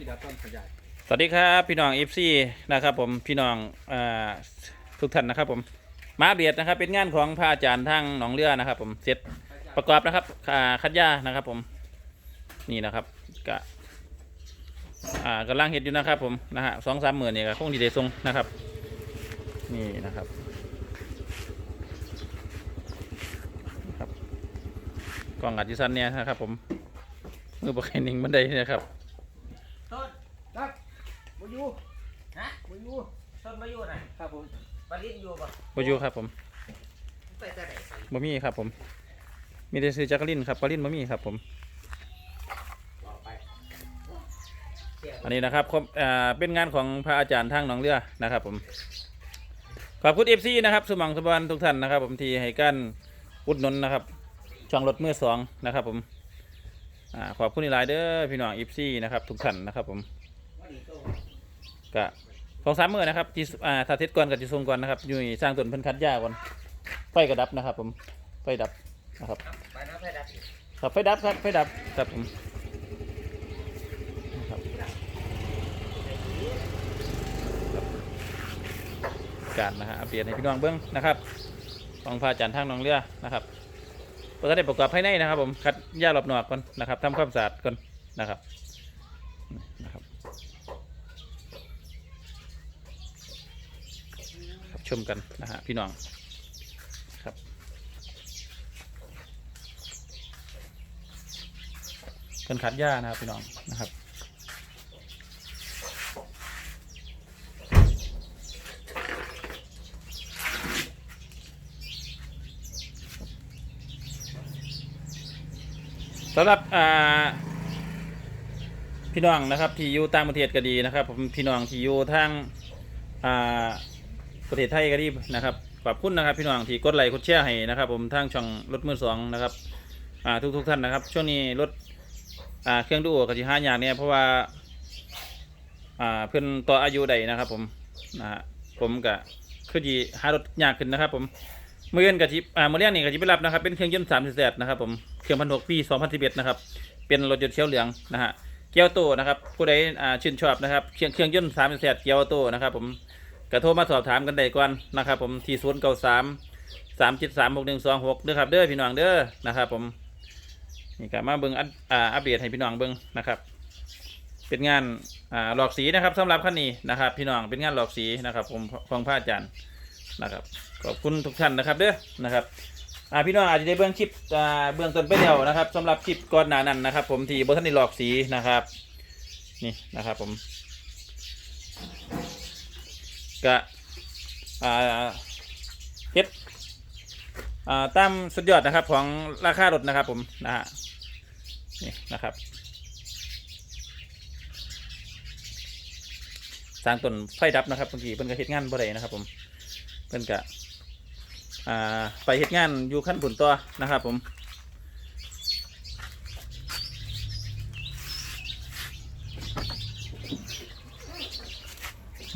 กีฬาต้นขยายสวัสดีครับพี่น้องเอฟซีนะครับผมพี่น้องอทุกท่านนะครับผมมาเดียดนะครับเป็นงานของพระอาจารย์ทางหนองเรือนะครับ ผมเสร็จประกอบนะครับคัดย่านะครับผมนี่นะครับกะกำลังเห็ดอยู่นะครับ ผมนะฮะสองสามหมื่นเนี่ยคงดีเดทรงนะครับ นี่นะครับครับกล่องอัดจิสันเนี่ยนะครับ ผมมือปกเคนิ่งบันไดนะครับ มาอยู่ฮะมาอยู่ต้นมาอยู่น่ะครับผมปลินอยู่ปะบอยู่ครับผมไปแต่ไหนบะมี่ครับผม มีแต่ซื้อจักรินครับปลาลินบะมี่ครับผมบอกไปเสียอันนี้นะครับครบอ่าเป็นงานของพระอาจารย์ทางหนองเรือนะครับผม ขอบคุณเอฟซีนะครับสมังสบานทุกท่านนะครับ ผมที่ให้การอุดหนุนนะครับ ช่องรถมือสองนะครับผมอ่าขอบคุณหลายๆเด้อพี่น้องเอฟซีนะครับทุกท่านนะครับผมว่าดีโต กะสองสามมือนะครับที่อ่าถ้าเทศก่อนกับจิทรงก่อนนะครับอยู่สร้างต้นเพิ่นคัดหญ้าก่อนไฟกระดับนะครับ ผมไฟดับนะครับครับไฟดับครับไฟดับครับผมนะครับการนะฮะอัปเดตให้พี่น้องเบิ้องนะครับของพาจารย์ทางหนองเรือนะครับเราก็ได้ประกอบภายในนะครับ ผมคัดหญ้ารอบนอกก่อนนะครับทำความสะอาดก่อนนะครับนะครับครับ ชมกันนะฮะพี่น้องครับเป็นคัดหญ้านะครับพี่น้องนะครับสำหรับอ่าพี่น้องนะครับที่อยู่ต่างประเทศก็ดีนะครับ ผมพี่น้องที่อยู่ทางอ่า ประเทศไทยก็ดีนะครับขอบคุณนะครับพี่น้องที่กดไลค์กดแชร์ให้นะครับ ผมทางช่องรถมือสองนะครับอ่าทุกทุกๆท่านนะครับ ช่วงนี้รถอ่าเครื่องดูกระจิห้าอย่างเนี่ยเพราะว่าอ่าเพื่อนต่ออายุใดนะครับ ผมนะฮะผมก็คือจีหารถยากขึ้นนะครับ ผมเมื่อเรียนกะจิอ่าเมื่อเรียนนี่กะจิไปรับนะครับ เป็นเครื่องยนต์สามสิบแนะครับ ผมเครื่องพันหกปีสองพันสิบเอ็ดนะครับเป็นรถยนต์เขียวเหลืองนะฮะเกียวโตนะครับผู้ใดอ่าชื่นชอบนะครับเครื่องเครื่องยนต์สามสิบเกียวโตนะครับ ผม กระโทรมาสอบถามกันได้ก่อนนะครับ ผมที่ศูนย์เก้าสามสามเจ็ดสามหกหนึ่งสองหกเด้อครับเด้อพี่น้องเด้อนะครับ ผมนี่ก็มาเบิ่งอ่าอัปเดตให้พี่น้องเบิ่งนะครับ เป็นงานอ่าหลอกสีนะครับสำหรับขั้นนี้นะครับ พี่น้องเป็นงานหลอกสีนะครับ ผมของพระอาจารย์นะครับขอบคุณทุกท่านนะครับเด้อนะครับอ่าพี่น้องอาจจะได้เบื้องคลิปอ่าเบื้องต้นไปแล้วนะครับสำหรับคลิปก่อนหน้านั้นนะครับ ผมที่บทันได้หลอกสีนะครับ นี่นะครับผม ก็อ่าเฮ็ดอ่าตามสุดยอดนะครับของราคารถนะครับผมนะฮะนี่นะครับสร้างต้นไฟดับนะครับบางทีเพิ่นก็เฮ็ดงานบ่ได้นะครับ ผมเพิ่นก็อ่าไปเฮ็ดงานอยู่ขั้นผุนตัวนะครับ ผม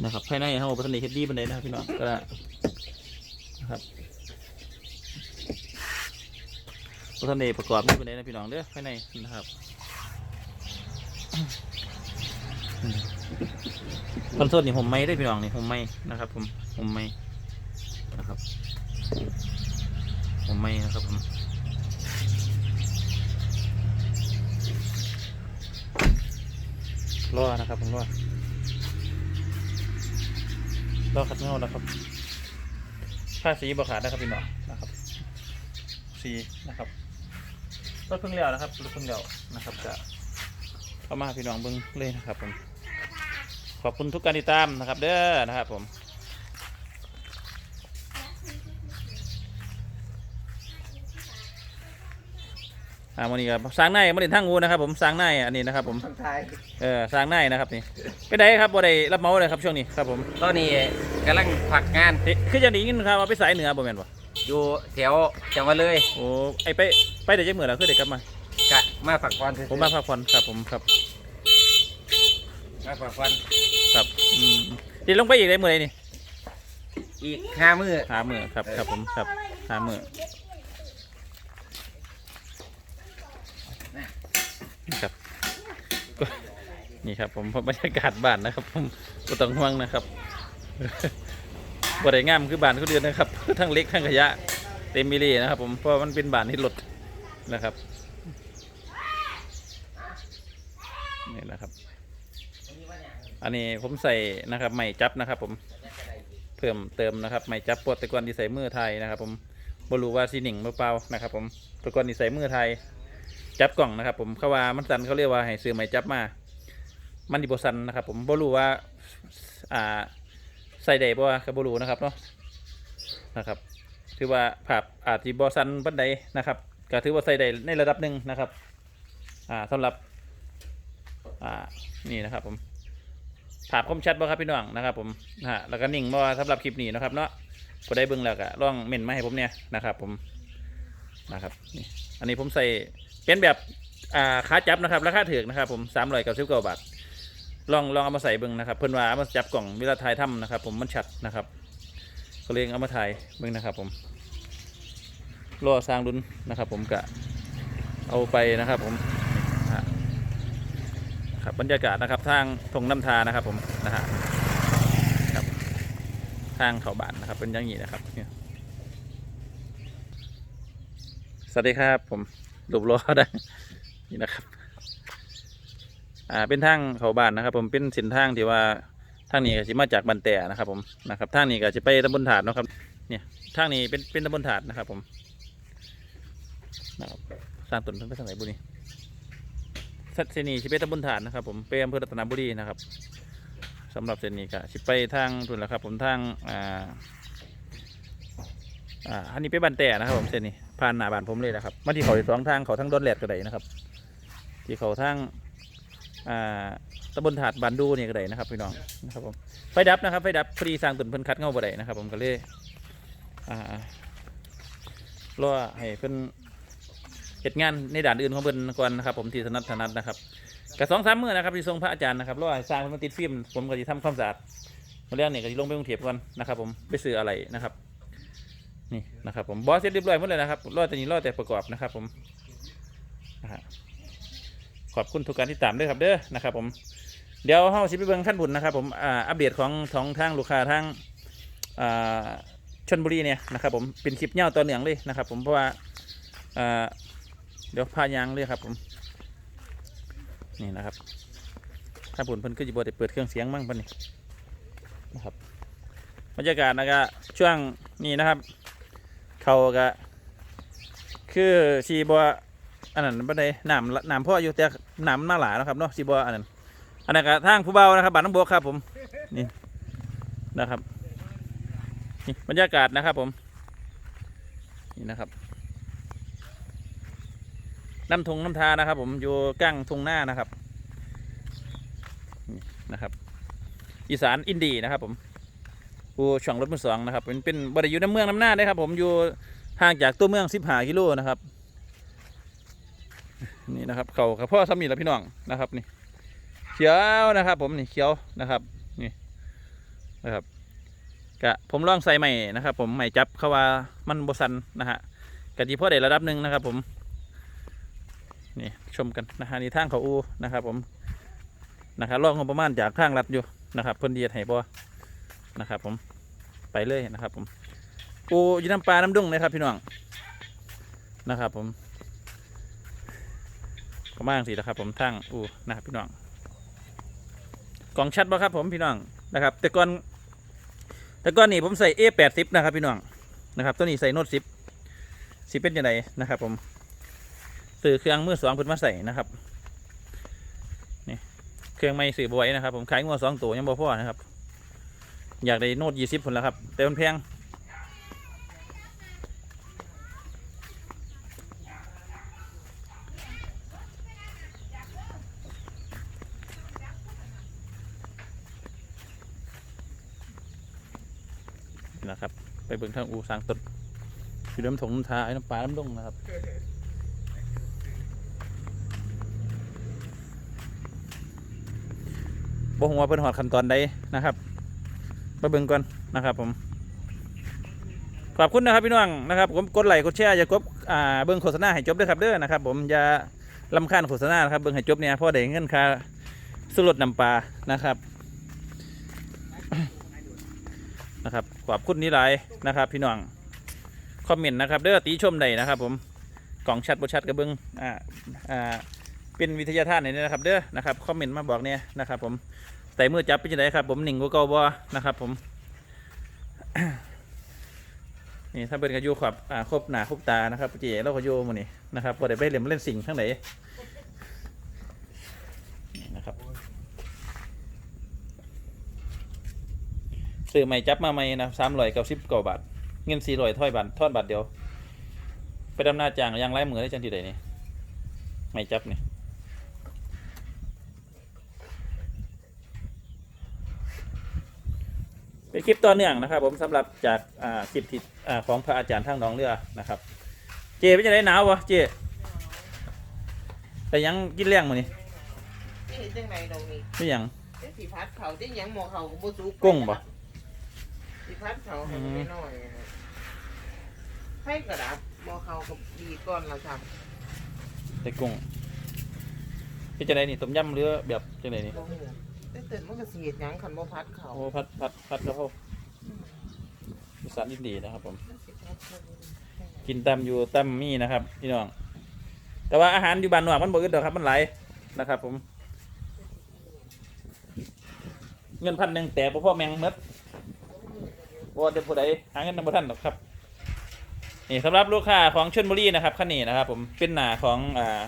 นะครับภายในเฮาบ่ทันได้เฮ็ดดีปานใดนะครับพี่น้องก็นะครับบ่ทันได้ประกอบดีปานใดนะพี่น้องเด้อภายในนะครับคอนโซลนี่ผมไม่ได้พี่น้องนี่ผมไม่นะครับผมผมไม่นะครับ ผมไม่นะครับผมรอนะครับผมรอ รอขัดเงานะครับค่าสีบขาดนะครับพี่น้องนะครับสีนะครับรถเพิ่งเลี้ยวนะครับรถเพิ่งเลี้ยวนะครับจะเข้ามาพี่น้องเบิ้งเลยนะครับผมขอบคุณทุกการติดตามนะครับ เด้อนะครับผม อ่าวันนี้ก็สร้างในมาเด่นทั้งงูนะครับ ผมสร้างในอันนี้นะครับ ผมทางไทยเออสร้างในนะครับนี่ไปไหนครับบ่ได้รับเหมาเลยครับช่วงนี้ครับผมตอนนี้กำลังผักงานเอ๊ะคือจะหนีกินครับเอาไปสายเหนือบ่แม่นบ่อยู่แถวจังหวัดเลยโอ้ไอไปไปแต่จังเหมือนแล้วคือเด็กกลับมากะมาผักควันซื่อๆผมมาพักผ่อนครับผมครับมาผักควันครับอืมเดี๋ยวลงไปอีกได้เมื่อไหรนี่อีกห้ามื้อหามือครับครับผมครับหามือครับ นี่ครับ ผมบรรยากาศบ้านนะครับ ผมบ่ต้องห่วงนะครับบ่ได้งามคือบ้านคนอื่นนะครับทั้งเล็กทั้งขยะ เต็มมิเลีนะครับ ผมเพราะมันเป็นบ้านที่รถนะครับนี่แหละครับ อันนี้ผมใส่นะครับไม่จับนะครับ ผมเพิ่มเติมนะครับไม่จับปวดต่ก่อนที่ใส่มือไทยนะครับ ผมบรูว่าซีหนิงเปล่าๆนะครับ ผมต่ก่อนที่ใส่มือไทยจับกล่องนะครับ ผมเขาว่ามันสันเขาเรียกว่าให้ซื้อไม่จับมา มันดิบสันนะครับ ผมบ่รู้ว่าอ่าใส่ได้บ่ก็บ่รู้นะครับเนาะนะครับถือว่าผับอาจจะบ่สันบันไดนะครับก็ถือว่าใส่ได้ในระดับหนึ่งนะครับอ่าสำหรับอ่านี่นะครับผมภาพคมชัดบ่ครับพี่น้องนะครับ ผมฮะแล้วก็นิ่งบ่สำหรับคลิปนี้นะครับเนาะก็ได้เบิ่งแล้วก็ลองเม่นมาให้ผมเนี่ยนะครับ ผมนะครับนี่อันนี้ผมใส่เป็นแบบอ่าขาจับนะครับราคาถูกนะครับผมสามร้อยเก้าสิบเก้าบาท ลองลองเอามาใส่เบิ่งนะครับ เพิ่นว่ามาจับกล่องเวลาถ่ายถ้ำนะครับ ผมมันชัดนะครับก็เลยเอามาถ่ายเบิ่งนะครับ ผมรอสร้างดุนนะครับ ผมก็เอาไปนะครับ ผมครับบรรยากาศนะครับทางทงน้ำทานะครับ ผมนะฮะครับทางเขาบานนะครับ เป็นอย่างนี้นะครับเนี่ยสวัสดีครับ ผมหลบล้อได้นี่นะครับ อ่าเป็นทางเขาบ้านนะครับ ผมเป็นเส้นทางที่ว่าทางนี้ก็จะมาจากบันแต่นะครับ ผมนะครับทางนี้ก็จะไปตำบลถาดเนาะครับ เนี่ยทางนี้เป็นเป็นตำบลถาดนะครับ ผมนะครับสร้างต้นเพิ่นไปทางไหนบุนี่เส้นนี้ชิไปตำบลฐานนะครับ ผมไปอำเภอรัตนบุรีนะครับสำหรับเส้นนี้ก็ชิไปทางทุนแล้วครับ ผมทางอ่าอ่าอันนี้ไปบันแต่นะครับ ผมเส้นนี้ผ่านหน้าบ้านผมเลยนะครับมาที่เขาสองทางเขาทั้งดอนแหลดก็ได้นะครับ ที่เขาทาง ตำบลถาดบานดูเนี่ยก็ได้นะครับพี่น้องนะครับผมไฟดับนะครับไฟดับพอดีสร้างตุนเพิ่นคัดเงาบ่ได้นะครับ ผมก็เลยอ่ารอให้เพิ่นเหตุงานในด่านอื่นของเพิ่นก่อนนะครับ ผมที่ถนัดถนัดนะครับกับสองสามมื้อนะครับที่ทรงพระอาจารย์นะครับรอให้สร้างเพิ่นมาติดฟิล์มผมก็จะทำความสะอาดมาเรื่องนี้ก็จะลงไปกรุงเทพก่อนนะครับ ผมไปซื้ออะไรนะครับ นี่นะครับ ผมบอสเสร็จเรียบร้อยหมดเลยนะครับรอแต่นี้รอแต่ประกอบนะครับ ผมนะฮะ ขอบคุณทุกการที่ตามด้วยครับเด้อนะครับผมเดี๋ยวเฮาสิไปเบิ่งขั้นบุญนะครับผมอ่าอัปเดตของของทางลูกค้าทางอ่าชนบุรีเนี่ยนะครับผมเป็นคลิปยาต่อเนื่องเลยนะครับ ผมเพราะว่าอ่าเดี๋ยวพายางเลยครับผมนี่นะครับถ้าผลเพิ่นก็จะบได้เปิดเครื่องเสียงมั่งเพิ่นนี่นะครับบรรยากาศนะครับช่วงนี้นะครับ เขาก็คือชีบัว อันนั้นบันไดน้ำน้ำพ่ออยู่แต่น้ำมันมาหลานะครับเนาะชีบัวอันนั้นอันนั้นก็ทางผู้เบานะครับบ้านน้ำบัวครับผมนี่นะครับนี่บรรยากาศนะครับผมนี่นะครับน้ำทงน้ำทานะครับ ผมอยู่กลางทงหน้านะครับนี่นะครับ อีสานอินดีนะครับ ผมผู้ช่องรถมือสองนะครับเป็นเป็นบริอยู่ในเมืองน้ำหน้าได้ครับ ผมอยู่ห่างจากตัวเมืองสิบห้ากิโลนะครับ นี่นะครับเขากับพ่อสามีและพี่น้องนะครับนี่เขียวนะครับ ผมนี่เขียวนะครับนี่นะครับกะผมลองใส่ใหม่นะครับ ผมใหม่จับเขาว่ามันบสันนะฮะกะที่พ่อได้ระดับหนึ่งนะครับ ผมนี่ชมกันนะฮะนี่ทางเขาอูนะครับ ผมนะครับลองงบประมาณจากทางรัฐอยู่นะครับเพิ่นเดียดให้บ่นะครับ ผมไปเลยนะครับ ผมอูอยู่น้ำปลาน้ำดุ้งนะครับ พี่น้องนะครับ ผม ก็มาจั่งสินะครับ ผมทางอูนะครับพี่น้องกล่องชัดบ่ครับผมพี่น้องนะครับ แต่ก่อนแต่ก่อนนี่ผมใส่ A แปดสิบนะครับพี่น้องนะครับ ตัวนี้ใส่โน้ตสิบสิเป็นยังไงนะครับ ผมซื้อเครื่องมือสองเพิ่นมาใส่นะครับนี่เครื่องไม่ซื้อบอยนะครับ ผมขายงัวสองตัวยังบ่พอนะครับ อยากได้โน้ตยี่สิบผลแล้วครับ แต่มันแพง นะครับ ไปเบิ่งทางอูสางต้นอยู่น้ำถงน้ำทาไอ้น้ำปลาน้ำดงนะครับบ่หัวาเพิ่นหอดขั้นตอนใดนะครับมาเบิ่งก่อนนะครับ ผมขอบคุณนะครับพี่น้องนะครับผมกดไลค์กดแชร์อย่ากดอ่าเบิ่งโฆษณาให้จบด้วยครับเด้อนะครับ ผมอย่าลำคาญโฆษณานะครับเบิ่งให้จบเนี่ยพราะได้เงินค่าสุรสน้ำปลานะครับ นะครับ ขอบคุณนี่หลายนะครับ พี่น้องคอมเมนต์นะครับเด้อตีชมใดนะครับ ผมกล่องชัดบ่ชัดกระเบิงอ่าอ่าเป็นวิทยาทานนี่นะครับ เด้อนะครับคอมเมนต์มาบอกเนี่ยนะครับ ผมแต่เมื่อจับเป็นยังไงครับ ผมหนิ่งกว่าเกาบ่นะครับ ผมนี่ถ้าเป็นกระยูขอบอ่าครบหนาครบตานะครับเจ๊เราก็โยมือนี่นะครับพอได้ไปเล่นเล่นสิ่งทั้งไหนนะครับ ซื้อใหม่จับมาใหม่นะสามร้อยเก้าสิบเก้าบาท เงินสี่ร้อยถ้อยบาททอดบาทเดียว ไปดำนาจางยังไร้มือได้จังที่ใดนี่ไม่จับนี่เป็นคลิปต่อเนื่องนะครับ ผมสำหรับจากอ่าคลิปที่อ่าของพระอาจารย์ทางหนองเรือนะครับ เจเป็นจะได้หนาววะเจแต่ยังกินเลี้ยงมือนี่เฮ็ดจังไดดอกนี่ไม่ยังเด้สิพัดเขาได้หยังหมอเขาก็บ่สุกกุ้งบ่สิ พัดเขาให้อืมมันน้อยๆนะให้กระดับหมอเขาก็ดีก่อนละครับใส่กุ้งเป็นจะได้นี่ต้มยำหรือแบบจังไดนี่บ่ฮู้แต่ตื่นมันก็สิเฮ็ดหยังคันบ่พัดเขาโอ้พัดพัดพัดกระเพราอีสานยินดีนะครับผมสิพัดเขากินตำอยู่ตำมี่นะครับพี่น้อง แต่ว่าอาหารอยู่บ้านนอกมันบ่อึดดอกครับมันหลายนะครับ ผม เงินพันหนึ่งแต่บ่พ่อแมงหมด บ่ว่าจะผู้ใดหาเงินนำบ่ทันหรอกครับนี่สำหรับลูกค้าของชลบุรีนะครับคันนี้นะครับ ผมเป็นหนาของอ่า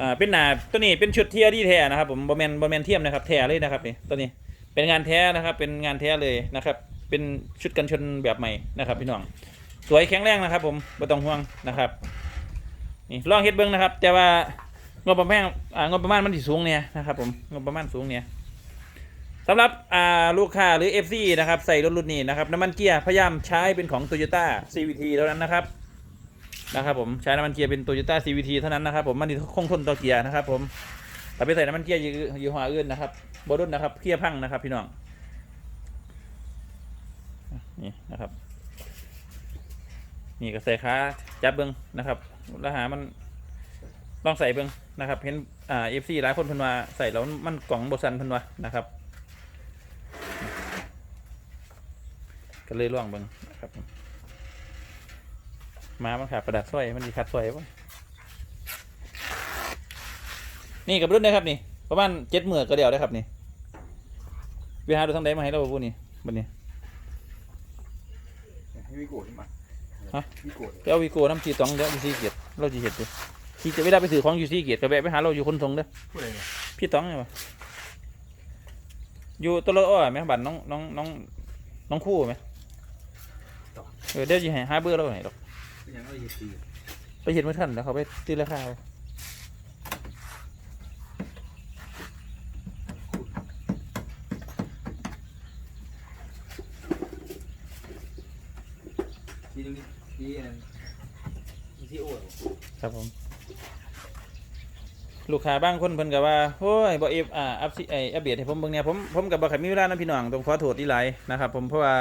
อ่าเป็นหนาตัวนี้เป็นชุดเทียดีแท้นะครับ ผมบ่แมนบ่แมนเทียมนะครับแท้เลยนะครับนี่ตัวนี้เป็นงานแท้นะครับ เป็นงานแท้เลยนะครับ เป็นชุดกันชนแบบใหม่นะครับ พี่น้องสวยแข็งแรงนะครับ ผมไม่ต้องห่วงนะครับนี่ลองเฮ็ดเบิ้งนะครับ แต่ว่างบประมาณงบประมาณมันสิสูงเนี่ยนะครับ ผมงบประมาณสูงเนี่ย สำหรับอ่าลูกค้าหรือ FC นะครับใส่รถรุ่นนี้นะครับน้ำมันเกียร์พยายามใช้เป็นของ Toyota CVT เท่านั้นนะครับนะครับผมใช้น้ำมันเกียร์เป็น Toyota CVT เท่านั้นนะครับผมมันคงทนต่อเกียร์นะครับผมแต่ไปใส่น้ำมันเกียร์ยี่ยี่ห้ออื่นนะครับบรุ่นนะครับเกียร์พังนะครับพี่น้องนี่นะครับนี่ก็ใส่ขาจับเบิ้งนะครับแล้วหามันลองใส่เบิ้งนะครับเห็นอ่าเอฟซีหลายคนพิ่นว่าใส่แล้วมันกล่องบสันพิ่นว่านะครับ ก็เลยล่องเบิ้งนะครับมามันขาดกระดาษสร้อยมันดีขาดสร้อยป่ะนี่กับรุ่นนะครับนี่ประมาณเจ็ดหมื่นก็เดียวได้ครับนี่ไปหาดูทางใดมาให้เราพูดนี่บันนี้ให้วิโก้ขึ้นมาฮะวิโก้ไปเอาวีโก้น้ำจีตองเด้ออยู่ซีเกียรติเราจีเห็ดดิที่จะไม่ได้ไปถือของอยู่ซีเกียรติก็แวะไปหาเราอยู่คนทรงเด้อพูดอะไรเนี่ยพี่ตองไงวะอยู่ตัวละอ้อไหมบัตรน้องน้องน้องน้องคู่ไหม เออเดี๋ยวจะให้หาเบอร์เราให้ดอกเป็นยังไงยีตีไปเห็นไม่ทันแล้วเขาไปตีราคาเอาทีนึงทีนั้นทีโอ้ครับผมลูกค้าบางคนเพิ่นก็ว่าโอ้ยบ่เอฟอ่าอัพซิไออัปเดตให้ผมเบิ่งเนี่ยผมผมกับบ่ค่อยมีเวลานะพี่น้องต้องขอโทษที่หลายนะครับผมเพราะว่า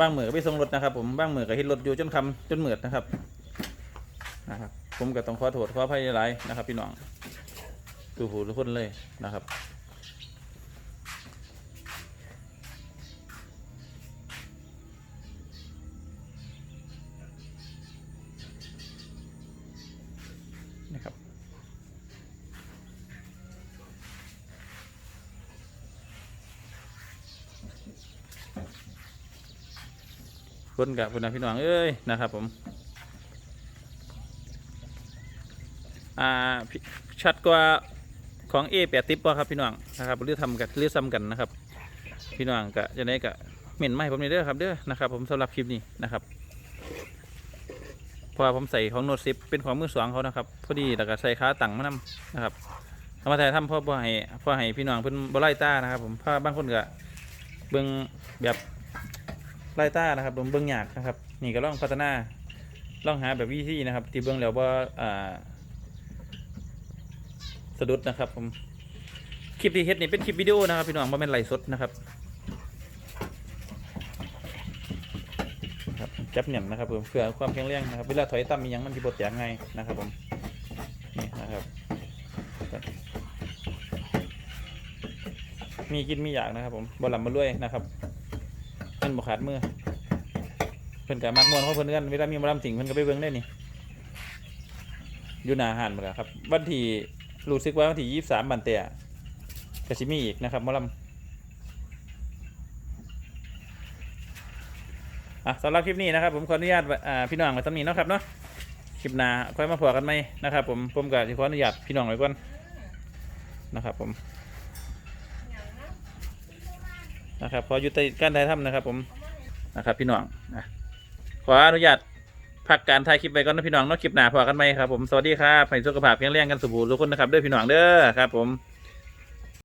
บ้างเหมือกไปส่งรถนะครับ ผมบ้างเหมือก็เฮ็ดรถอยู่จนคำจนเหมือดนะครับนะครับ ผมก็ต้องขอโทษขออภัยหลายนะครับ พี่น้องทุกผู้ทุกคนเลยนะครับ คนกับคุณนะพี่น้องเอ้ยนะครับผมอ่าชัดกว่าของ A แปดติปป่ะครับพี่น้องนะครับเรือทำกันเรือซ้ำกันนะครับ พี่น้องกะจะได้กะเหม็นไหมผมนี่เด้อครับเด้อนะครับ ผมสำหรับคลิปนี้นะครับเพราะผมใส่ของโน้ตสิบเป็นของมือสองเขานะครับพอดีแล้วก็ใส่ขาตั้งมานำนะครับเอามาถ่ายทำพ่อพ่อให้พ่อให้พี่น้องเพิ่นบ่ไล่ต้านะครับ ผมพราะบางคนก็เบิ่งแบบ ไล่ต้านะครับผมเบิ่งยากนะครับ นี่ก็ลองพัฒนาลองหาแบบวิธีนะครับ ที่เบิ่งแล้วว่าอ่าสะดุดนะครับผมคลิปที่เฮ็ดนี่เป็นคลิปวิดีโอนะครับพี่น้องบ่แม่นไลฟ์สดนะครับครับจับเหนี่ยมนะครับผมเพื่อความแข็งแรงนะครับเวลาถอยต่ำมีหยังมันสิบ่แตกง่ายนะครับผมนี่นะครับ มีกินมีอยากนะครับผมบ่ลำบ่รวยนะครับ เงินบ่ขาดมือเพิ่นก็มักม่วนของเพิ่นกันเวลามีหมอลำสิงเพิ่นก็ไปเบิ่งได้นี่อยู่หน้าห้านหมดแล้วครับ วันที่รู้สึกว่าวันที่23บันเตะก็สิมีอีกนะครับหมอลำอะสำหรับคลิปนี้นะครับผมขออนุญาตพี่น้องไว้ตำนี้เนาะครับเนาะคลิปหน้าค่อยมาพอกันไหมนะครับผมผมก็ขออนุญาตพี่น้องไว้ก่อนนะครับผม นะครับขอยุติการถ่ายทำนะครับ ผมนะครับ พี่น้องนะขออนุญาตพักการถ่ายคลิปไปก่อนนะพี่น้องนอกคลิปหน้าพอกันไหมครับผมสวัสดีครับให้สุขภาพแข็งแรงกันสมบูรทุกคนนะครับเด้อพี่น้องเด้อครับ ผม